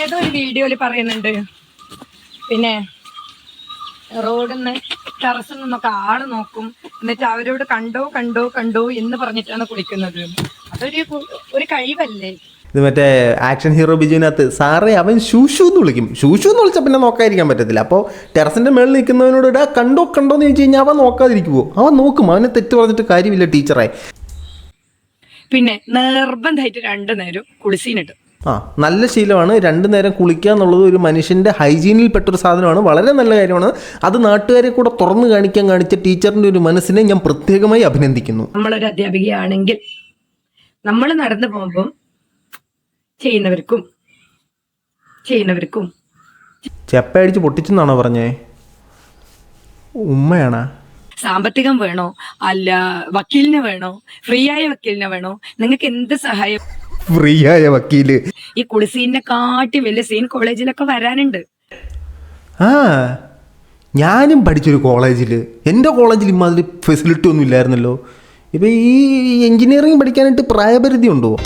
ഏതോ ഒരു വീഡിയോയിൽ പറയുന്നുണ്ട്. പിന്നെ റോഡിൽ നിന്ന് ടെറസിൽ നിന്നൊക്കെ ആൾ നോക്കും. എന്നിട്ട് അവരോട് കണ്ടോ കണ്ടോ കണ്ടോ എന്ന് പറഞ്ഞിട്ടാണ് കുളിക്കുന്നത്. അതൊരു ഒരു കഴിവല്ലേ? ഇത് മറ്റേ ആക്ഷൻ ഹീറോ ബിജുവിനകത്ത് സാറേ അവൻ ശൂഷു എന്ന് വിളിക്കും. ശൂഷു എന്ന് വിളിച്ചാൽ പിന്നെ നോക്കാതിരിക്കാൻ പറ്റത്തില്ല. അപ്പോൾ ടെറസിന്റെ മേളിൽ നിൽക്കുന്നവനോട് ഇടാ കണ്ടോ കണ്ടോ എന്ന് ചോദിച്ചു കഴിഞ്ഞാൽ അവൻ നോക്കാതിരിക്കുമോ അവൻ നോക്കും. അവനെ തെറ്റ് പറഞ്ഞിട്ട് കാര്യമില്ല ടീച്ചറെ. പിന്നെ നിർബന്ധമായിട്ട് രണ്ടു നേരം കുളിസീനിട്ട്. ആ നല്ല ശീലമാണ്. രണ്ടു നേരം കുളിക്കുക എന്നുള്ളത് ഒരു മനുഷ്യന്റെ ഹൈജീനിൽ പെട്ടൊരു സാധനമാണ്. വളരെ നല്ല കാര്യമാണ്. അത് നാട്ടുകാരെ കൂടെ തുറന്നു കാണിക്കാൻ കാണിച്ച ടീച്ചറിന്റെ ഒരു മനസ്സിനെ ഞാൻ പ്രത്യേകമായി അഭിനന്ദിക്കുന്നു. നമ്മളൊരു അധ്യാപികയാണെങ്കിൽ നമ്മൾ നടന്നു പോകുമ്പോൾ ചെയ്യുന്നവർക്കും ചെയ്യുന്നവർക്കും ചെപ്പടിച്ച് പൊട്ടിച്ചെന്നാണോ പറഞ്ഞേ? ഉമ്മയാണോ? സാമ്പത്തികം വേണോ? അല്ല വക്കീലിനെ വേണോ? ഫ്രീ ആയ വക്കീലിനെ വേണോ? നിങ്ങൾക്ക് എന്ത് സഹായം? ഫ്രീ ആയ വക്കീൽ. ഈ കുളിസീനെ കാട്ടി വലിയ സീൻ കോളേജിലൊക്കെ വരാനുണ്ട്. ആ ഞാനും പഠിച്ചൊരു കോളേജിൽ എന്റെ കോളേജിൽ ഇമാതിരി ഫെസിലിറ്റി ഒന്നും ഇല്ലായിരുന്നല്ലോ. ഇപ്പം ഈ എഞ്ചിനീയറിംഗ് പഠിക്കാനായിട്ട് പ്രായപരിധി ഉണ്ടോ?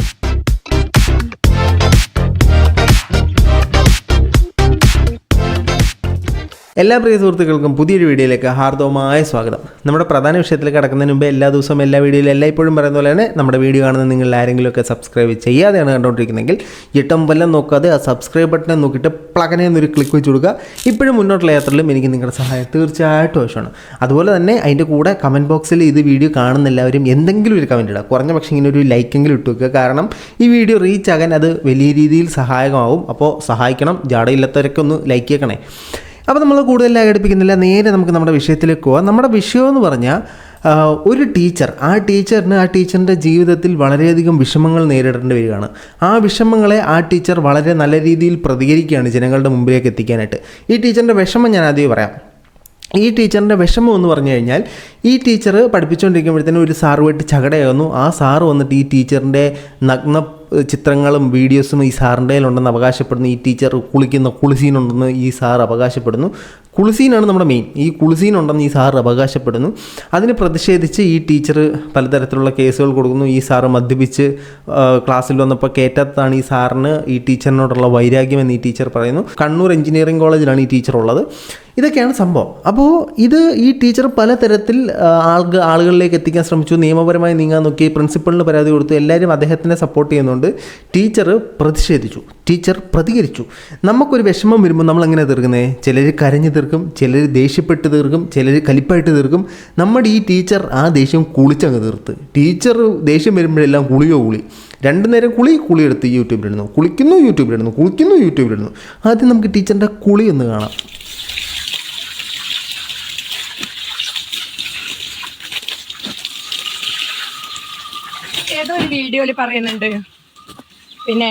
എല്ലാ പ്രിയ സുഹൃത്തുക്കൾക്കും പുതിയൊരു വീഡിയോയിലേക്ക് ഹാർദവമായ സ്വാഗതം. നമ്മുടെ പ്രധാന വിഷയത്തിലേക്ക് കടക്കുന്നതിന് മുമ്പ് എല്ലാ ദിവസവും എല്ലാ വീഡിയോയിലും എല്ലായ്പ്പോഴും പറയുന്ന പോലെ തന്നെ നമ്മുടെ വീഡിയോ കാണുന്ന നിങ്ങൾ ആരെങ്കിലുമൊക്കെ സബ്സ്ക്രൈബ് ചെയ്യാതെയാണ് കണ്ടുകൊണ്ടിരിക്കുന്നതെങ്കിൽ ഇട്ടം വല്ലം നോക്കാതെ ആ സബ്സ്ക്രൈബ് ബട്ടനെ നോക്കിയിട്ട് പ്ലഗനെ എന്നൊരു ക്ലിക്ക് വെച്ച് കൊടുക്കുക. ഇപ്പോഴും മുന്നോട്ടുള്ള യാത്രയിലും എനിക്ക് നിങ്ങളുടെ സഹായം തീർച്ചയായിട്ടും ആവശ്യമാണ്. അതുപോലെ തന്നെ അതിന്റെ കൂടെ കമന്റ് ബോക്സിൽ ഇത് വീഡിയോ കാണുന്ന എല്ലാവരും എന്തെങ്കിലും ഒരു കമന്റ് ഇടുക. കുറഞ്ഞ പക്ഷേ ഇങ്ങനെ ഒരു ലൈക്കെങ്കിലും ഇട്ട് വെക്കുക. കാരണം ഈ വീഡിയോ റീച്ച് ആകാൻ അത് വലിയ രീതിയിൽ സഹായകമാവും. അപ്പോൾ സഹായിക്കണം. ജാടയില്ലാത്തവരൊക്കെ ഒന്ന് ലൈക്ക് ചെയ്യണേ. അപ്പോൾ നമ്മൾ കൂടുതൽ ഘടിപ്പിക്കുന്നില്ല നേരെ നമുക്ക് നമ്മുടെ വിഷയത്തിലേക്ക് പോവാം. നമ്മുടെ വിഷയം എന്ന് പറഞ്ഞാൽ ഒരു ടീച്ചർ ആ ടീച്ചറിന് ആ ടീച്ചറിന്റെ ജീവിതത്തിൽ വളരെയധികം വിഷമങ്ങൾ നേരിടേണ്ടി വരികയാണ്. ആ വിഷമങ്ങളെ ആ ടീച്ചർ വളരെ നല്ല രീതിയിൽ പ്രതികരിക്കുകയാണ് ജനങ്ങളുടെ മുമ്പിലേക്ക് എത്തിക്കാനായിട്ട്. ഈ ടീച്ചറിന്റെ വിഷമം ഞാൻ ആദ്യം പറയാം. ഈ ടീച്ചറിന്റെ വിഷമം എന്ന് പറഞ്ഞു കഴിഞ്ഞാൽ ഈ ടീച്ചർ പഠിപ്പിച്ചുകൊണ്ടിരിക്കുമ്പോഴത്തേനും ഒരു സാറുമായിട്ട് ചകടയാകുന്നു ആ സാറ് വന്നിട്ട് ഈ ടീച്ചറിന്റെ നഗ്ന ചിത്രങ്ങളും വീഡിയോസും ഈ സാറിന്റെ ഉണ്ടെന്ന് അവകാശപ്പെടുന്നു. ഈ ടീച്ചർ കുളിക്കുന്ന കുളിസീനുണ്ടെന്ന് ഈ സാർ അവകാശപ്പെടുന്നു. കുളിസീനാണ് നമ്മുടെ മെയിൻ ഈ കുളിസീൻ ഉണ്ടെന്ന് ഈ സാർ അവകാശപ്പെടുന്നു. അതിന് പ്രതിഷേധിച്ച് ഈ ടീച്ചർ പലതരത്തിലുള്ള കേസുകൾ കൊടുക്കുന്നു. ഈ സാറ് മദ്യപിച്ച് ക്ലാസ്സിൽ വന്നപ്പോൾ കയറ്റാത്തതാണ് ഈ സാറിന് ഈ ടീച്ചറിനോടുള്ള വൈരാഗ്യം എന്ന് ഈ ടീച്ചർ പറയുന്നു. കണ്ണൂർ എഞ്ചിനീയറിംഗ് കോളേജിലാണ് ഈ ടീച്ചർ ഉള്ളത് ഇതൊക്കെയാണ് സംഭവം. അപ്പോൾ ഇത് ഈ ടീച്ചർ പലതരത്തിൽ ആൾക്ക് ആളുകളിലേക്ക് എത്തിക്കാൻ ശ്രമിച്ചു. നിയമപരമായി നീങ്ങാൻ നോക്കി. പ്രിൻസിപ്പളിന് പരാതി കൊടുത്തു. എല്ലാവരും അദ്ദേഹത്തിനെ സപ്പോർട്ട് ചെയ്യുന്നുണ്ട്. ടീച്ചർ പ്രതിഷേധിച്ചു. ടീച്ചർ പ്രതികരിച്ചു. നമുക്കൊരു വിഷമം വരുമ്പോൾ നമ്മൾ എങ്ങനെ തീർക്കുന്നത് ചിലർ കരഞ്ഞു തീർക്കും ചിലർ ദേഷ്യപ്പെട്ട് തീർക്കും ചിലർ കലിപ്പായിട്ട് തീർക്കും. നമ്മുടെ ഈ ടീച്ചർ ആ ദേഷ്യം കുളിച്ചങ്ങ് തീർത്ത്. ടീച്ചർ ദേഷ്യം വരുമ്പോഴെല്ലാം കുളിയോ കുളി? രണ്ടു നേരം കുളി കുളിയെടുത്ത് യൂട്യൂബിലിടുന്നു. കുളിക്കുന്നു യൂട്യൂബിലിടുന്നു. കുളിക്കുന്നു യൂട്യൂബിലിടുന്നു. ആദ്യം നമുക്ക് ടീച്ചറിന്റെ കുളി ഒന്ന് കാണാം. ഏതോ ഒരു വീഡിയോയിൽ പറയുന്നുണ്ട്. പിന്നെ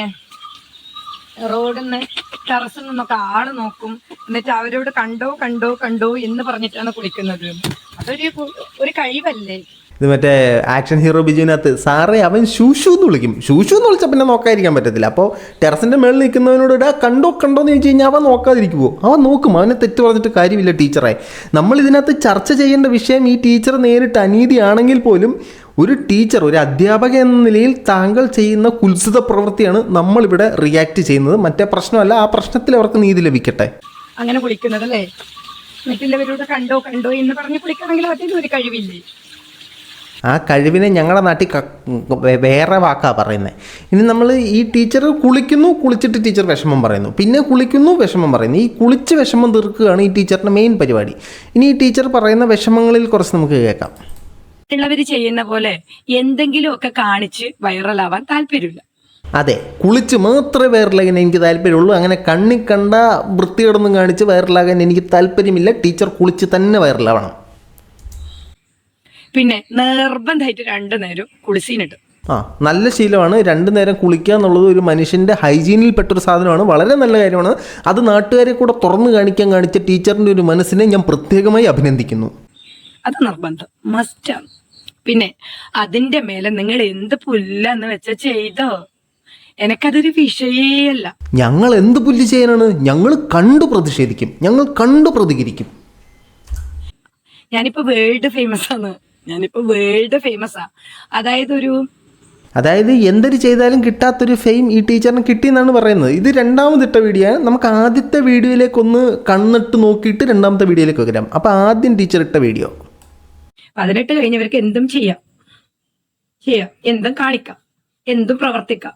റോഡിൽ നിന്ന് ടെറസിൽ നിന്നൊക്കെ ആൾ നോക്കും. എന്നിട്ട് അവരോട് കണ്ടോ കണ്ടോ കണ്ടോ എന്ന് പറഞ്ഞിട്ടാണ് കുളിക്കുന്നത്. അതൊരു ഒരു കഴിവല്ലേ? ഇത് മറ്റേ ആക്ഷൻ ഹീറോ ബിജുവിനകത്ത് സാറേ അവൻ ശൂഷു എന്ന് വിളിക്കും. ശൂഷു എന്ന് വിളിച്ചാൽ പിന്നെ നോക്കാതിരിക്കാൻ പറ്റത്തില്ല. അപ്പോൾ ടെറസിന്റെ മേളിൽ നിൽക്കുന്നവനോട് ഇടാ കണ്ടോ കണ്ടോ എന്ന് ചോദിച്ചു കഴിഞ്ഞാൽ അവൻ നോക്കാതിരിക്കുമോ അവൻ നോക്കും. അവനെ തെറ്റ് പറഞ്ഞിട്ട് കാര്യമില്ല ടീച്ചറെ. നമ്മൾ ഇതിനകത്ത് ചർച്ച ചെയ്യേണ്ട വിഷയം ഈ ടീച്ചർ നേരിട്ട് അനീതിയാണെങ്കിൽ പോലും ഒരു ടീച്ചർ ഒരു അധ്യാപകൻ എന്ന നിലയിൽ താങ്കൾ ചെയ്യുന്ന കുത്സിത പ്രവൃത്തിയാണ് നമ്മളിവിടെ റിയാക്ട് ചെയ്യുന്നത്. മറ്റേ പ്രശ്നമല്ല ആ പ്രശ്നത്തിൽ അവർക്ക് നീതി ലഭിക്കട്ടെ. അങ്ങനെ വിളിക്കുന്നത് അല്ലേ മറ്റുള്ളവരോട് കണ്ടോ കണ്ടോ എന്ന് പറഞ്ഞ് വിളിക്കണമെങ്കിൽ അതിന് ഒരു കഴിവില്ലേ? ആ കഴിവിനെ ഞങ്ങളുടെ നാട്ടിൽ വേറെ വാക്കാ പറയുന്നത് ഇനി നമ്മൾ ഈ ടീച്ചർ കുളിക്കുന്നു കുളിച്ചിട്ട് ടീച്ചർ വിഷമം പറയുന്നു. പിന്നെ കുളിക്കുന്നു വിഷമം പറയുന്നു. ഈ കുളിച്ച് വിഷമം തീർക്കുകയാണ് ഈ ടീച്ചറിന്റെ മെയിൻ പരിപാടി. ഇനി ഈ ടീച്ചർ പറയുന്ന വിഷമങ്ങളിൽ കുറച്ച് നമുക്ക് കേൾക്കാം. മറ്റുള്ളവർ ചെയ്യുന്ന പോലെ എന്തെങ്കിലുമൊക്കെ കാണിച്ച് വൈറലാവാൻ താല്പര്യമില്ല. അതെ കുളിച്ച് മാത്രമേ വൈറലാകാൻ എനിക്ക് താല്പര്യമുള്ളൂ. അങ്ങനെ കണ്ണി കണ്ട വൃത്തികേടൊന്നും കാണിച്ച് വൈറലാകാൻ എനിക്ക് താല്പര്യമില്ല. ടീച്ചർ കുളിച്ച് തന്നെ വൈറലാവണം. പിന്നെ നിർബന്ധമായിട്ട് രണ്ടു നേരം കുളിസീനിട്ട്. ആ നല്ല ശീലമാണ്. രണ്ടു നേരം കുളിക്കുക എന്നുള്ളത് ഒരു മനുഷ്യന്റെ ഹൈജീനിൽ പെട്ടൊരു സാധനമാണ്. വളരെ നല്ല കാര്യമാണ്. അത് നാട്ടുകാരെ കൂടെ തുറന്നു കാണിക്കാൻ കാണിച്ച ടീച്ചറിന്റെ ഒരു മനസ്സിനെ ഞാൻ പ്രത്യേകമായി അഭിനന്ദിക്കുന്നു. അത് നിർബന്ധം. മസ്റ്റാണ് പിന്നെ അതിന്റെ മേലെ നിങ്ങൾ എന്ത് പുല്ലെന്ന് വെച്ച ചെയ്തോ? എനക്കതൊരു വിഷയേ അല്ല ഞങ്ങൾ എന്ത് പുല്ല് ചെയ്യാനാണ്? ഞങ്ങൾ കണ്ടു പ്രതിഷേധിക്കും. ഞങ്ങൾ കണ്ടു പ്രതികരിക്കും. ഞാനിപ്പോ വേൾഡ് ഫേമസ് ആണ്. ഞാനിപ്പോ വേൾഡ് ഫേമസ് ആ. അതായത് ഒരു അതായത് എന്തൊരു ചെയ്താലും കിട്ടാത്തൊരു ഫെയിം ഈ ടീച്ചറിന് കിട്ടിയെന്നാണ് പറയുന്നത്. ഇത് രണ്ടാമതിട്ട വീഡിയോ ആണ്. നമുക്ക് ആദ്യത്തെ വീഡിയോയിലേക്ക് വീഡിയോയിലേക്കൊന്ന് കണ്ണിട്ട് നോക്കിയിട്ട് രണ്ടാമത്തെ വീഡിയോയിലേക്ക് വരാം അപ്പോൾ ആദ്യം ടീച്ചർ ഇട്ട വീഡിയോ പതിനെട്ട് കഴിഞ്ഞവർക്ക് എന്തും ചെയ്യാം. ചെയ്യാം. എന്തും കാണിക്കാം. എന്തും പ്രവർത്തിക്കാം.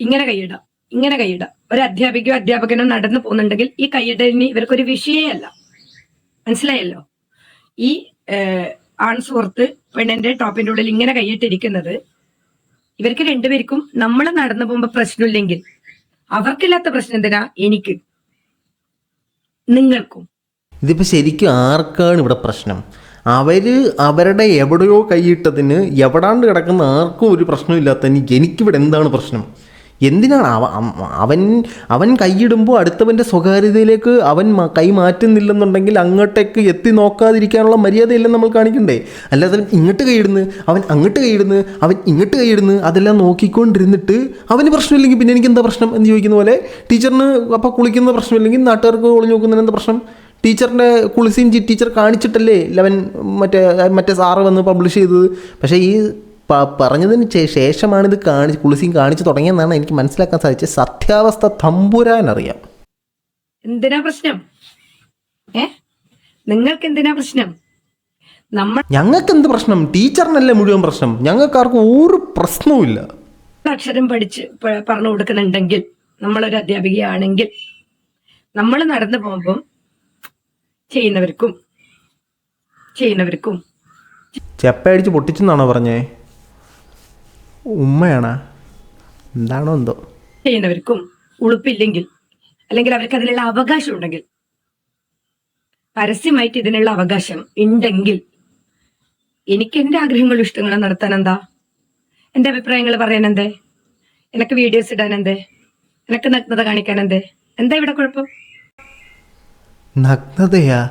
ഇങ്ങനെ കൈയിടാം. ഇങ്ങനെ കൈയിടാം. ഒരു അധ്യാപികയോ അധ്യാപകനോ നടന്നു പോകുന്നുണ്ടെങ്കിൽ ഈ കൈയിടലിന് ഇവർക്കൊരു വിഷയമല്ല മനസ്സിലായല്ലോ? ഈ ആൺ സുഹൃത്ത് പെണ്ണിന്റെ ടോപ്പിന്റെ ഉള്ളിൽ ഇങ്ങനെ കൈയിട്ടിരിക്കുന്നത് ഇവർക്ക് രണ്ടുപേർക്കും നമ്മൾ നടന്നു പോകുമ്പോ പ്രശ്നമില്ലെങ്കിൽ അവർക്കില്ലാത്ത പ്രശ്നം എന്തിനാ? എനിക്ക്. നിങ്ങൾക്കും. ഇതിപ്പോ ശരിക്കും ആർക്കാണ് ഇവിടെ പ്രശ്നം? അവർ അവരുടെ എവിടെയോ കൈയിട്ടതിന് എവിടാണ്ട് കിടക്കുന്ന ആർക്കും ഒരു പ്രശ്നമില്ലാത്തതിന് എനിക്കിവിടെ എന്താണ് പ്രശ്നം? എന്തിനാണ് അവ അവൻ അവൻ കൈയിടുമ്പോൾ അടുത്തവന്റെ സ്വകാര്യതയിലേക്ക് അവൻ കൈ മാറ്റുന്നില്ലെന്നുണ്ടെങ്കിൽ അങ്ങോട്ടേക്ക് എത്തി നോക്കാതിരിക്കാനുള്ള മര്യാദയെല്ലാം നമ്മൾ കാണിക്കണ്ടേ? അല്ലാതെ ഇങ്ങോട്ട് കൈയിടുന്നു അവൻ അങ്ങോട്ട് കൈയിടുന്നു അവൻ ഇങ്ങോട്ട് കൈയിടുന്നു അതെല്ലാം നോക്കിക്കൊണ്ടിരുന്നിട്ട് അവന് പ്രശ്നമില്ലെങ്കിൽ പിന്നെ എനിക്ക് എന്താ പ്രശ്നം എന്ന് ചോദിക്കുന്ന പോലെ ടീച്ചറിന് അപ്പോൾ കുളിക്കുന്ന പ്രശ്നമില്ലെങ്കിൽ നാട്ടുകാർക്ക് ഒളിഞ്ഞു നോക്കുന്നതിന് എന്താ പ്രശ്നം? ടീച്ചറിന്റെ കുളിസീൻ ജി ടീച്ചർ കാണിച്ചിട്ടല്ലേ ലെവൻ മറ്റേ മറ്റേ സാറ് വന്ന് പബ്ലിഷ് ചെയ്തത്? പക്ഷേ ഈ പ- പറഞ്ഞതിന് ശേഷമാണിത് കാണിച്ച് കുളിസീൻ കാണിച്ച് തുടങ്ങിയെന്നാണ് എനിക്ക് മനസ്സിലാക്കാൻ സാധിച്ചത്. സത്യാവസ്ഥ തമ്പുരാൻ അറിയാം എന്തിനാ പ്രശ്നം? ഏ? നിങ്ങൾക്ക് എന്തിനാ പ്രശ്നം? നമ്മൾ ഞങ്ങൾക്ക് എന്ത് പ്രശ്നം? ടീച്ചറിനല്ലേ മുഴുവൻ പ്രശ്നം? ഞങ്ങൾക്കാർക്കും ഒരു പ്രശ്നവുമില്ല അക്ഷരം പഠിച്ച് പറഞ്ഞു കൊടുക്കുന്നുണ്ടെങ്കിൽ നമ്മളൊരു അധ്യാപികയാണെങ്കിൽ നമ്മൾ നടന്നു പോകുമ്പോൾ ചെയ്യുന്നവർക്കും ചെയ്യുന്നവർക്കും. ചെപ്പയടിച്ച് പൊട്ടിച്ചെന്നാണോ പറഞ്ഞേ? ഉമ്മയാണാ? എന്താണോ എന്തോ. ചെയ്യുന്നവർക്കും ഉളുപ്പില്ലെങ്കിൽ അല്ലെങ്കിൽ അവർക്ക് അതിനുള്ള അവകാശം ഉണ്ടെങ്കിൽ പരസ്യമായിട്ട് ഇതിനുള്ള അവകാശം ഉണ്ടെങ്കിൽ എനിക്ക് എന്റെ ആഗ്രഹങ്ങളും ഇഷ്ടങ്ങളും നടത്താൻ എന്താ? എന്റെ അഭിപ്രായങ്ങൾ പറയാൻ എന്തേ? എനിക്ക് വീഡിയോസ് ഇടാൻ എന്തേ? എനിക്ക് നഗ്നത കാണിക്കാൻ എന്തേ? എന്താ ഇവിടെ കുഴപ്പം? നഗ്നതയാ.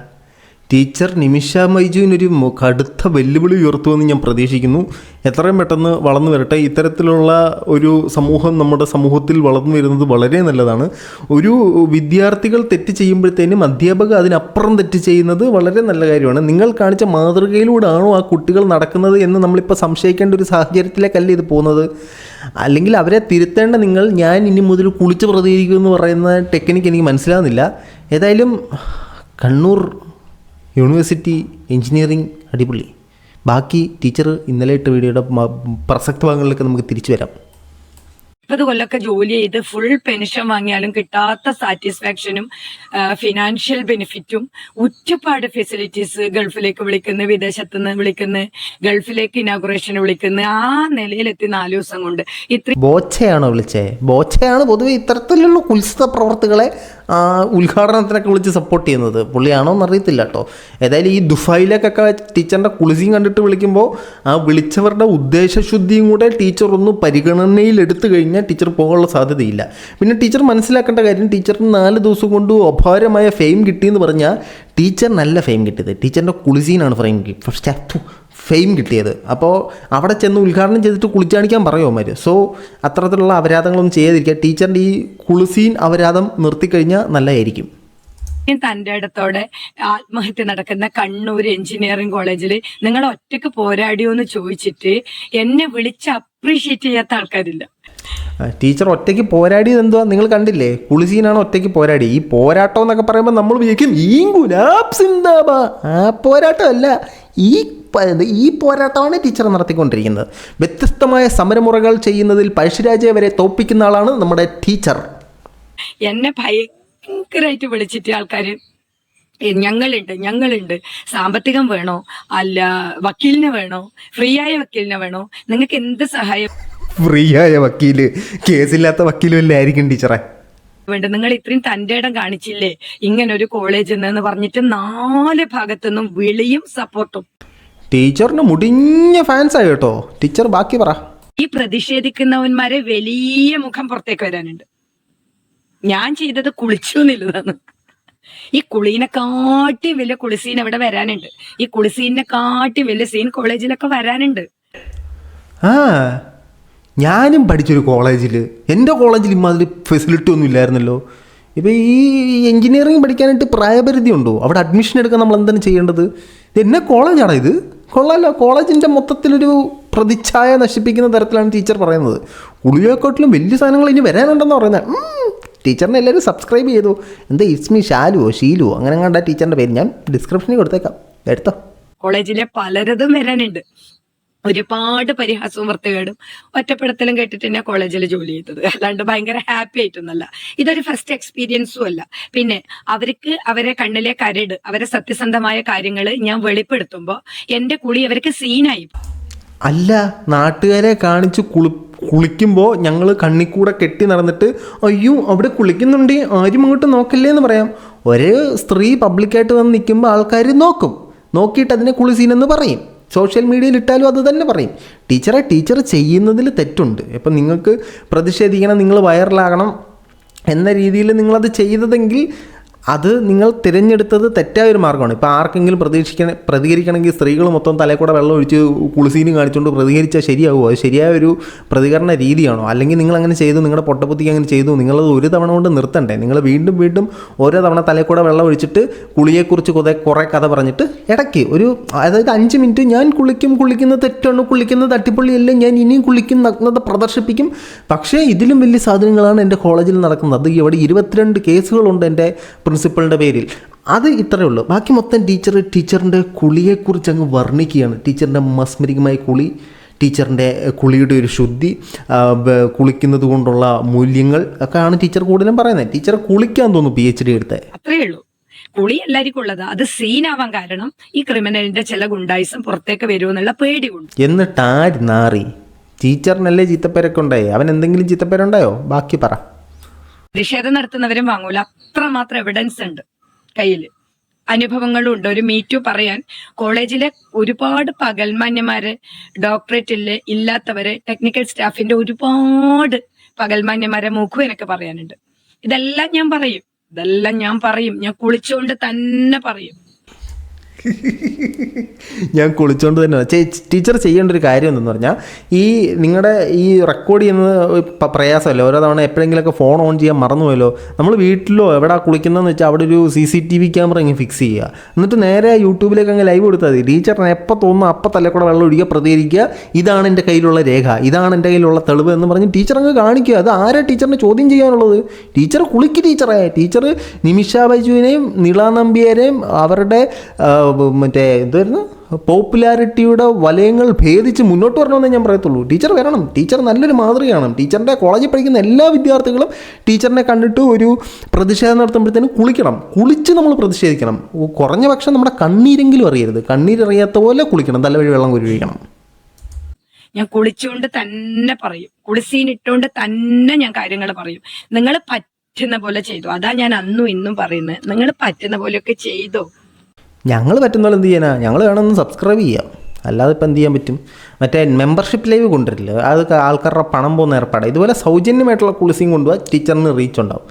ടീച്ചർ നിമിഷ മൈജുവിനൊരു കടുത്ത വെല്ലുവിളി ഉയർത്തുമെന്ന് ഞാൻ പ്രതീക്ഷിക്കുന്നു. എത്രയും പെട്ടെന്ന് വളർന്നു വരട്ടെ. ഇത്തരത്തിലുള്ള ഒരു സമൂഹം നമ്മുടെ സമൂഹത്തിൽ വളർന്നു വരുന്നത് വളരെ നല്ലതാണ്. ഒരു വിദ്യാർത്ഥികൾ തെറ്റ് ചെയ്യുമ്പോഴത്തേനും അധ്യാപക അതിനപ്പുറം തെറ്റ് ചെയ്യുന്നത് വളരെ നല്ല കാര്യമാണ്. നിങ്ങൾ കാണിച്ച മാതൃകയിലൂടെ ആണോ ആ കുട്ടികൾ നടക്കുന്നത് എന്ന് നമ്മളിപ്പോൾ സംശയിക്കേണ്ട ഒരു സാഹചര്യത്തിലേക്കല്ല ഇത് പോകുന്നത്? അല്ലെങ്കിൽ അവരെ തിരുത്തേണ്ട നിങ്ങൾ ഞാൻ ഇനി മുതൽ കുളിച്ച് പ്രതികരിക്കും എന്ന് പറയുന്ന ടെക്നിക്ക് എനിക്ക് മനസ്സിലാകുന്നില്ല ഏതായാലും കണ്ണൂർ യൂണിവേഴ്സിറ്റി എഞ്ചിനീയറിംഗ് അടിപൊളി. ബാക്കി ടീച്ചർ ഇന്നലെ ഇട്ട വീഡിയോയുടെ പ്രസക്ത ഭാഗങ്ങളിലൊക്കെ നമുക്ക് തിരിച്ചു വരാം. മുപ്പത് കൊല്ലൊക്കെ ജോലി ചെയ്ത് ഫുൾ പെൻഷൻ വാങ്ങിയാലും കിട്ടാത്ത സാറ്റിസ്ഫാക്ഷനും ഫിനാൻഷ്യൽ ബെനിഫിറ്റും ഒറ്റപ്പാട് ഫെസിലിറ്റീസ് ഗൾഫിലേക്ക് വിളിക്കുന്ന വിദേശത്ത് നിന്ന് വിളിക്കുന്ന ഗൾഫിലേക്ക് ഇനാഗുറേഷൻ വിളിക്കുന്ന. ആ നിലയിലെത്തി നാല് ദിവസം കൊണ്ട്. ഇത്ര ബോച്ചയാണോ വിളിച്ചേ? ബോച്ചയാണ് പൊതുവെ ഇത്തരത്തിലുള്ള കുത്സിത പ്രവർത്തികളെ ഉദ്ഘാടനത്തിനൊക്കെ വിളിച്ച് സപ്പോർട്ട് ചെയ്യുന്നത്. പുള്ളിയാണോ എന്നറിയത്തില്ല കേട്ടോ ഏതായാലും ഈ ദുഫായിലേക്കൊക്കെ ടീച്ചറിന്റെ കുളിസിയും കണ്ടിട്ട് വിളിക്കുമ്പോൾ ആ വിളിച്ചവരുടെ ഉദ്ദേശശുദ്ധിയും കൂടെ ടീച്ചർ ഒന്ന് പരിഗണനയിൽ എടുത്തു കഴിഞ്ഞാൽ ടീച്ചർ പോകാനുള്ള സാധ്യതയില്ല. പിന്നെ ടീച്ചർ മനസ്സിലാക്കേണ്ട കാര്യം ടീച്ചറിന് നാല് ദിവസം കൊണ്ട് അപാരമായ ഫെയിം കിട്ടിയെന്ന് പറഞ്ഞാൽ ടീച്ചർ നല്ല ഫെയിം കിട്ടിയത്. ടീച്ചറിന്റെ കുളിസീനാണ് ഫെയിം ഫെയിം കിട്ടിയത്. അപ്പോൾ അവിടെ ചെന്ന് ഉദ്ഘാടനം ചെയ്തിട്ട് കുളിച്ചാണിക്കാൻ പറയുമോ അവർ സോ അത്തരത്തിലുള്ള അപരാധങ്ങളൊന്നും ചെയ്യാതിരിക്കുക. ടീച്ചറിന്റെ ഈ കുളിസീൻ അപരാധം നിർത്തിക്കഴിഞ്ഞാൽ നല്ലതായിരിക്കും. തന്റെ അടുത്തോടെ ആത്മഹത്യ നടക്കുന്ന കണ്ണൂർ എഞ്ചിനീയറിംഗ് കോളേജിൽ നിങ്ങൾ ഒറ്റയ്ക്ക് പോരാടിയോ എന്ന് ചോദിച്ചിട്ട് എന്നെ വിളിച്ച് അപ്രീഷിയേറ്റ് ചെയ്യാത്ത ആൾക്കാരില്ല. ടീച്ചർ ഒറ്റയ്ക്ക് പോരാടിയത് എന്തുവാ? നിങ്ങൾ കണ്ടില്ലേ? കുളിസീനാണ് ഒറ്റയ്ക്ക് പോരാടി. ഈ പോരാട്ടം എന്നൊക്കെ പറയുമ്പോൾ നമ്മൾ വിചാരിക്കും ഈ ഗുലാബ് സിന്ദാബാ ആ പോരാട്ടമല്ല ഈ ഈ പോരാട്ടമാണ് ടീച്ചർ നടത്തിക്കൊണ്ടിരിക്കുന്നത്. വ്യത്യസ്തമായ സമരമുറകൾ ചെയ്യുന്നതിൽ പഴശ്ശിരാജയെ വരെ തോപ്പിക്കുന്ന ആളാണ് നമ്മുടെ ടീച്ചർ. എന്നെ ഭയങ്കരമായിട്ട് വിളിച്ചിട്ട് ആൾക്കാർ ഞങ്ങളുണ്ട് ഞങ്ങളുണ്ട്. സാമ്പത്തികം വേണോ? അല്ല വക്കീലിനെ വേണോ? ഫ്രീ ആയ വക്കീലിനെ വേണോ? നിങ്ങൾക്ക് എന്ത് സഹായം? ഫ്രീ ആയ വക്കീൽ. കേസില്ലാത്ത വക്കീലും ഇല്ലായിരിക്കും ടീച്ചറെ. വേണ്ട നിങ്ങൾ ഇത്രയും തന്റെ ഇടം കാണിച്ചില്ലേ? ഇങ്ങനൊരു ഒരു കോളേജ് എന്ന് പറഞ്ഞിട്ട് നാല് ഭാഗത്തുനിന്നും വിളിയും സപ്പോർട്ടും. ടീച്ചറിന് മുടിഞ്ഞ ഫാൻസ് ആയി കേട്ടോ. ടീച്ചർ ബാക്കി പറ. ഈ പ്രതിഷേധിക്കുന്നവന്മാരെ വലിയ മുഖം പുറത്തേക്ക് വരാനുണ്ട്. ഞാൻ ചെയ്തത് കുളിച്ചു എന്നുള്ളതാണ്. ഈ കുളീനെ കാട്ടി വലിയ കുളിസീൻ അവിടെ വരാനുണ്ട്. ഈ കുളിസീനെ കാട്ടി വലിയ സീൻ കോളേജിലൊക്കെ വരാനുണ്ട്. ആ ഞാനും പഠിച്ചൊരു കോളേജിൽ എന്റെ കോളേജിൽ ഇമാതിരി ഫെസിലിറ്റി ഒന്നും ഇല്ലായിരുന്നല്ലോ. ഇപ്പോൾ ഈ എഞ്ചിനീയറിംഗ് പഠിക്കാനായിട്ട് പ്രായപരിധി ഉണ്ടോ അവിടെ അഡ്മിഷൻ എടുക്കാൻ നമ്മൾ എന്താണ് ചെയ്യേണ്ടത്? ഇത് എന്നെ കോളേജാണോ ഇത്? കൊള്ളാലോ. കോളേജിന്റെ മൊത്തത്തിലൊരു പ്രതിച്ഛായ നശിപ്പിക്കുന്ന തരത്തിലാണ് ടീച്ചർ പറയുന്നത്. ഗുളികയെക്കാട്ടിലും വലിയ സാധനങ്ങൾ ഇനി വരാനുണ്ടെന്ന് പറയുന്നത്. ടീച്ചറിനെ എല്ലാവരും സബ്സ്ക്രൈബ് ചെയ്തു. എന്താ ഇസ്മി ഷാലുവോ ഷീലുവോ അങ്ങനെ കണ്ട ടീച്ചറിന്റെ പേര്. ഞാൻ ഡിസ്ക്രിപ്ഷനിൽ കൊടുത്തേക്കാം. എടുത്തോ. കോളേജിലെ പലരതും വരാനുണ്ട്. ഒരുപാട് പരിഹാസവും വൃത്തികേടും ഒറ്റപ്പെടുത്തലും കേട്ടിട്ട് തന്നെ കോളേജിൽ ജോലി ചെയ്തത്. അല്ലാണ്ട് ഭയങ്കര ഹാപ്പി ആയിട്ടൊന്നല്ല. ഇതൊരു ഫസ്റ്റ് എക്സ്പീരിയൻസും അല്ല. പിന്നെ അവർക്ക് അവരെ കണ്ണിലെ കരട് അവരെ സത്യസന്ധമായ കാര്യങ്ങൾ ഞാൻ വെളിപ്പെടുത്തുമ്പോൾ എന്റെ കുളി അവർക്ക് സീനായി അല്ല നാട്ടുകാരെ കാണിച്ച് കുളി കുളിക്കുമ്പോൾ ഞങ്ങൾ കണ്ണിക്കൂടെ കെട്ടി നടന്നിട്ട് അയ്യോ അവിടെ കുളിക്കുന്നുണ്ട്. ആരും അങ്ങോട്ട് നോക്കല്ലേ എന്ന് പറയാം. ഒരേ സ്ത്രീ പബ്ലിക്കായിട്ട് വന്ന് നിൽക്കുമ്പോൾ ആൾക്കാർ നോക്കും. നോക്കിയിട്ട് അതിനെ കുളി കുളിസീനെന്ന് പറയും. സോഷ്യൽ മീഡിയയിൽ ഇട്ടാലും അത് തന്നെ പറയും. ടീച്ചറെ ടീച്ചർ ചെയ്യുന്നതിൽ തെറ്റുണ്ട്. ഇപ്പം നിങ്ങൾക്ക് പ്രതിഷേധിക്കണം നിങ്ങൾ വൈറലാകണം എന്ന രീതിയിൽ നിങ്ങളത് ചെയ്തതെങ്കിൽ അത് നിങ്ങൾ തിരഞ്ഞെടുത്തത് തെറ്റായ ഒരു മാർഗമാണ് ഇപ്പോൾ ആർക്കെങ്കിലും പ്രതീക്ഷിക്കണ പ്രതികരിക്കണമെങ്കിൽ സ്ത്രീകൾ മൊത്തം തലേ കൂടെ വെള്ളം ഒഴിച്ച് കുളിസീനും കാണിച്ചുകൊണ്ട് പ്രതികരിച്ചാൽ ശരിയാവുമോ അത് ശരിയായ ഒരു പ്രതികരണ രീതിയാണോ? അല്ലെങ്കിൽ നിങ്ങൾ അങ്ങനെ ചെയ്തു നിങ്ങളുടെ പൊട്ടപ്പുത്തിക്ക് അങ്ങനെ ചെയ്തു നിങ്ങളത് ഒരു തവണ കൊണ്ട് നിർത്തണ്ടേ? നിങ്ങൾ വീണ്ടും വീണ്ടും ഓരോ തവണ തലേ കൂടെ വെള്ളം ഒഴിച്ചിട്ട് കുളിയെക്കുറിച്ച് കുറെ കുറേ കഥ പറഞ്ഞിട്ട് ഇടയ്ക്ക് ഒരു അതായത് അഞ്ച് മിനിറ്റ് ഞാൻ കുളിക്കും കുളിക്കുന്ന തെറ്റാണ് കുളിക്കുന്നത് തട്ടിപ്പള്ളിയല്ല ഞാൻ ഇനിയും കുളിക്കും നഗ്നത പ്രദർശിപ്പിക്കും. പക്ഷേ ഇതിലും വലിയ സാധനങ്ങളാണ് എന്റെ കോളേജിൽ നടക്കുന്നത്. അത് ഇവിടെ ഇരുപത്തിരണ്ട് കേസുകളുണ്ട് എന്റെ പ്രിൻസിപ്പളിന്റെ പേരിൽ. അത് ഇത്രയേ ഉള്ളൂ. ബാക്കി മൊത്തം ടീച്ചർ ടീച്ചറിന്റെ കുളിയെക്കുറിച്ച് അങ്ങ് വർണിക്കുകയാണ്. ടീച്ചറിന്റെ മസ്മരികമായ കുളി ടീച്ചറിന്റെ കുളിയുടെ ഒരു ശുദ്ധി കുളിക്കുന്നത് കൊണ്ടുള്ള മൂല്യങ്ങൾ ഒക്കെ ആണ് ടീച്ചർ കൂടുതലും പറയുന്നത്. ടീച്ചർ കുളിക്കാൻ തോന്നുന്നു പി എച്ച് ഡി എടുത്തേ. അത്രേ ഉള്ളൂ. കുളി എല്ലാവർക്കും ഉള്ളത്. അത് സീനാവാൻ കാരണം ഈ ക്രിമിനലിന്റെ ചില ഗുണ്ടായിസം പുറത്തേക്ക് വരുമെന്നുള്ള പേടി ഉണ്ട് എന്നിട്ട് ആര് നാറി? ടീച്ചറിനല്ലേ ചീത്തപ്പേരൊക്കെ ഉണ്ടായി? അവൻ എന്തെങ്കിലും ചീത്തപ്പേരുണ്ടായോ? ബാക്കി പറ. പ്രതിഷേധം നടത്തുന്നവരും വാങ്ങൂല. അത്രമാത്രം എവിഡൻസ് ഉണ്ട് കയ്യിൽ. അനുഭവങ്ങളും ഉണ്ട്. ഒരു മീറ്റു പറയാൻ കോളേജിലെ ഒരുപാട് പകൽമാന്യമാര് ഡോക്ടറേറ്റിൽ ഇല്ലാത്തവര് ടെക്നിക്കൽ സ്റ്റാഫിന്റെ ഒരുപാട് पागलമാന്മാരെ മൂക്കു എന്നൊക്കെ പറയാനുണ്ട്. ഇതെല്ലാം ഞാൻ പറയും. ഇതെല്ലാം ഞാൻ പറയും. ഞാൻ കുളിച്ചുകൊണ്ട് തന്നെ പറയും. ഞാൻ കുളിച്ചോണ്ട് തന്നെ ടീച്ചർ ചെയ്യേണ്ട ഒരു കാര്യം എന്തെന്ന് പറഞ്ഞാൽ ഈ നിങ്ങളുടെ ഈ റെക്കോർഡ് ചെയ്യുന്നത് പ്രയാസമല്ലേ? ഓരോ തവണ എപ്പോഴെങ്കിലുമൊക്കെ ഫോൺ ഓൺ ചെയ്യാൻ മറന്നുപോയല്ലോ? നമ്മൾ വീട്ടിലോ എവിടെ കുളിക്കുന്നതെന്ന് വെച്ചാൽ അവിടെ ഒരു C C T V camera ഇങ്ങനെ ഫിക്സ് ചെയ്യുക. എന്നിട്ട് നേരെ യൂട്യൂബിലേക്ക് അങ്ങ് ലൈവ് കൊടുത്താൽ മതി. ടീച്ചറിന് എപ്പോൾ തോന്നുന്നു അപ്പം തലക്കൂടെ കൂടെ വെള്ളം ഒഴിക്കുക പ്രതികരിക്കുക. ഇതാണ് എന്റെ കയ്യിലുള്ള രേഖ. ഇതാണ് എന്റെ കയ്യിലുള്ള തെളിവ് എന്ന് പറഞ്ഞ് ടീച്ചർ അങ്ങ് കാണിക്കുക. അത് ആരാ ടീച്ചറിനെ ചോദ്യം ചെയ്യാനുള്ളത്? ടീച്ചർ കുളിക്ക് ടീച്ചറെ. ടീച്ചർ നിമിഷ ബൈജുവിനെയും നിള നമ്പ്യാരെയും അവരുടെ മറ്റേ എന്തായിരുന്നു? പോപ്പുലാരിറ്റിയുടെ വലയങ്ങൾ ഭേദിച്ച് മുന്നോട്ട് വരണമെന്നേ ഞാൻ പറയത്തുള്ളൂ. ടീച്ചർ വരണം. ടീച്ചർ നല്ലൊരു മാതൃകയാണ്. ടീച്ചറിന്റെ കോളേജിൽ പഠിക്കുന്ന എല്ലാ വിദ്യാർത്ഥികളും ടീച്ചറിനെ കണ്ടിട്ട് ഒരു പ്രതിഷേധം നടത്തുമ്പോഴത്തേനും കുളിക്കണം. കുളിച്ച് നമ്മൾ പ്രതിഷേധിക്കണം. കുറഞ്ഞ പക്ഷം നമ്മുടെ കണ്ണീരെങ്കിലും അറിയരുത്. കണ്ണീരറിയാത്ത പോലെ കുളിക്കണം. തലവഴി വെള്ളം കുരുവിക്കണം ഞാൻ കുളിച്ചുകൊണ്ട് തന്നെ പറയും. കുളിസീൻ ഇട്ടുകൊണ്ട് തന്നെ ഞാൻ കാര്യങ്ങൾ പറയും. നിങ്ങൾ പറ്റുന്ന പോലെ ചെയ്തു. അതാ ഞാൻ അന്നും ഇന്നും പറയുന്നത്. നിങ്ങൾ പറ്റുന്ന പോലെയൊക്കെ ചെയ്തോ. ഞങ്ങൾ പറ്റുന്നോളം എന്ത് ചെയ്യാനാ? ഞങ്ങൾ വേണമെന്ന് സബ്സ്ക്രൈബ് ചെയ്യാം. അല്ലാതെ ഇപ്പം എന്ത് ചെയ്യാൻ പറ്റും? മറ്റേ മെമ്പർഷിപ്പ് ലൈവ് കൊണ്ടുവരില്ല? അത് ആൾക്കാരുടെ പണം പോകുന്ന ഏർപ്പാടാണ് ഇതുപോലെ സൗജന്യമായിട്ടുള്ള കുളിസിയും കൊണ്ടുപോകാൻ ടീച്ചറിന് റീച്ച് ഉണ്ടാവും.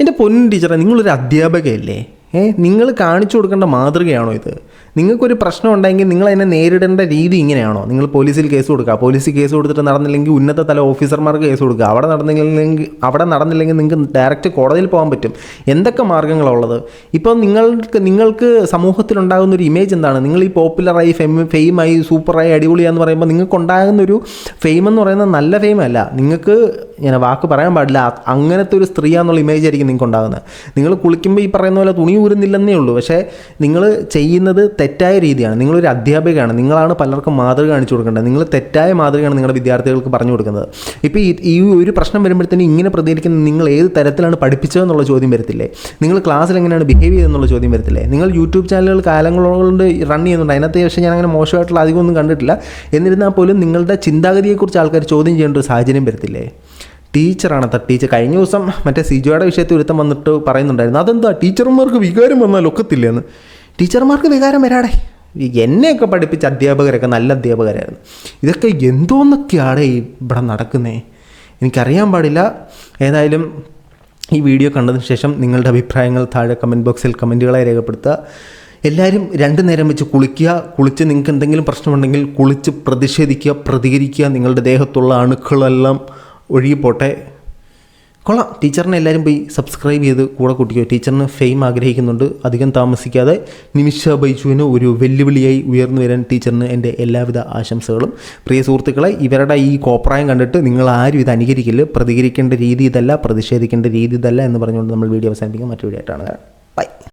എന്റെ പൊന്നു ടീച്ചറെ നിങ്ങളൊരു അധ്യാപകയല്ലേ? ഏഹ് നിങ്ങൾ കാണിച്ചു കൊടുക്കേണ്ട മാതൃകയാണോ ഇത്? നിങ്ങൾക്കൊരു പ്രശ്നം ഉണ്ടെങ്കിൽ നിങ്ങൾ അതിനെ നേരിടേണ്ട രീതി ഇങ്ങനെയാണോ? നിങ്ങൾ പോലീസിൽ കേസ് കൊടുക്കുക. പോലീസിൽ കേസ് കൊടുത്തിട്ട് നടന്നില്ലെങ്കിൽ ഉന്നത തല ഓഫീസർമാർക്ക് കേസ് കൊടുക്കുക. അവിടെ നടന്നില്ലെങ്കിൽ അവിടെ നടന്നില്ലെങ്കിൽ നിങ്ങൾക്ക് ഡയറക്റ്റ് കോടതിയിൽ പോകാൻ പറ്റും. എന്തൊക്കെ മാർഗങ്ങളുള്ളത് ഇപ്പോൾ നിങ്ങൾക്ക് നിങ്ങൾക്ക് സമൂഹത്തിലുണ്ടാകുന്ന ഒരു ഇമേജ് എന്താണ്? നിങ്ങൾ ഈ പോപ്പുലറായി ഫെം ഫെയിമായി സൂപ്പറായി അടിപൊളിയാന്ന് പറയുമ്പോൾ നിങ്ങൾക്ക് ഉണ്ടാകുന്ന ഒരു ഫെയിം എന്ന് പറയുന്നത് നല്ല ഫെയിം അല്ല നിങ്ങൾക്ക് ഞാൻ വാക്ക് പറയാൻ പാടില്ല. അങ്ങനത്തെ ഒരു സ്ത്രീയാന്നുള്ള ഇമേജ് ആയിരിക്കും നിങ്ങൾക്ക് ഉണ്ടാകുന്നത് നിങ്ങൾ കുളിക്കുമ്പോൾ ഈ പറയുന്ന പോലെ തുണി ഊരുന്നില്ലെന്നേ ഉള്ളൂ. പക്ഷേ നിങ്ങൾ ചെയ്യുന്നത് തെറ്റായ രീതിയാണ്. നിങ്ങളൊരു അധ്യാപികയാണ്. നിങ്ങളാണ് പലർക്കും മാതൃക കാണിച്ചു കൊടുക്കേണ്ടത്. നിങ്ങൾ തെറ്റായ മാതൃകയാണ് നിങ്ങളുടെ വിദ്യാർത്ഥികൾക്ക് പറഞ്ഞു കൊടുക്കുന്നത്. ഇപ്പോൾ ഈ ഒരു പ്രശ്നം വരുമ്പോഴത്തേനും ഇങ്ങനെ പ്രതികരിക്കുന്ന നിങ്ങൾ ഏത് തരത്തിലാണ് പഠിപ്പിച്ചതെന്നുള്ള ചോദ്യം വരത്തില്ലേ? നിങ്ങൾ ക്ലാസ്സിൽ എങ്ങനെയാണ് ബിഹേവ് ചെയ്തെന്നുള്ള ചോദ്യം വരത്തില്ലേ? നിങ്ങൾ യൂട്യൂബ് ചാനലുകൾ കാലങ്ങളോട് റൺ ചെയ്യുന്നുണ്ട്. അതിനകത്ത് പക്ഷേ ഞാൻ അങ്ങനെ മോശമായിട്ടുള്ള അധികമൊന്നും കണ്ടിട്ടില്ല. എന്നിരുന്നാൽ പോലും നിങ്ങളുടെ ചിന്താഗതിയെക്കുറിച്ച് ആൾക്കാർ ചോദ്യം ചെയ്യേണ്ട ഒരു സാഹചര്യം വരത്തില്ലേ? ടീച്ചറാണ് അത്ര. ടീച്ചർ കഴിഞ്ഞ ദിവസം മറ്റേ സിജോയുടെ വിഷയത്തിൽ ഒരുത്തം വന്നിട്ട് പറയുന്നുണ്ടായിരുന്നു. അതെന്താ? ടീച്ചർമാർക്ക് വികാരം വന്നാൽ ഒക്കത്തില്ലെന്ന്. ടീച്ചർമാർക്ക് വികാരം വരാടെ. എന്നെയൊക്കെ പഠിപ്പിച്ച അധ്യാപകരൊക്കെ നല്ല അധ്യാപകരായിരുന്നു. ഇതൊക്കെ എന്തോന്നൊക്കെയാണ് ഇവിടെ നടക്കുന്നേ? എനിക്കറിയാൻ പാടില്ല. ഏതായാലും ഈ വീഡിയോ കണ്ടതിന് ശേഷം നിങ്ങളുടെ അഭിപ്രായങ്ങൾ താഴെ കമന്റ് ബോക്സിൽ കമന്റുകളായി രേഖപ്പെടുത്തുക. എല്ലാവരും രണ്ടു നേരം വെച്ച് കുളിക്കുക. കുളിച്ച് നിങ്ങൾക്ക് എന്തെങ്കിലും പ്രശ്നമുണ്ടെങ്കിൽ കുളിച്ച് പ്രതിഷേധിക്കുക പ്രതികരിക്കുക. നിങ്ങളുടെ ദേഹത്തുള്ള അണുക്കളെല്ലാം ഒഴുകിപ്പോട്ടെ. കൊള്ളാം. ടീച്ചറിനെ എല്ലാവരും പോയി സബ്സ്ക്രൈബ് ചെയ്ത് കൂടെ കൂട്ടിക്കോ. ടീച്ചറിന് ഫെയിം ആഗ്രഹിക്കുന്നുണ്ട്. അധികം താമസിക്കാതെ നിമിഷ ബൈജുവിന് ഒരു വെല്ലുവിളിയായി ഉയർന്നു വരാൻ ടീച്ചറിന് എന്റെ എല്ലാവിധ ആശംസകളും. പ്രിയ സുഹൃത്തുക്കളെ ഇവരുടെ ഈ കോപ്രായം കണ്ടിട്ട് നിങ്ങൾ ആരും ഇത് അനുകരിക്കില്ല. പ്രതികരിക്കേണ്ട രീതി ഇതല്ല പ്രതിഷേധിക്കേണ്ട രീതി ഇതല്ല എന്ന് പറഞ്ഞുകൊണ്ട് നമ്മൾ വീഡിയോ അവസാനിപ്പിക്കും മറ്റു വീഡിയോ ആയിട്ടാണ് ബൈ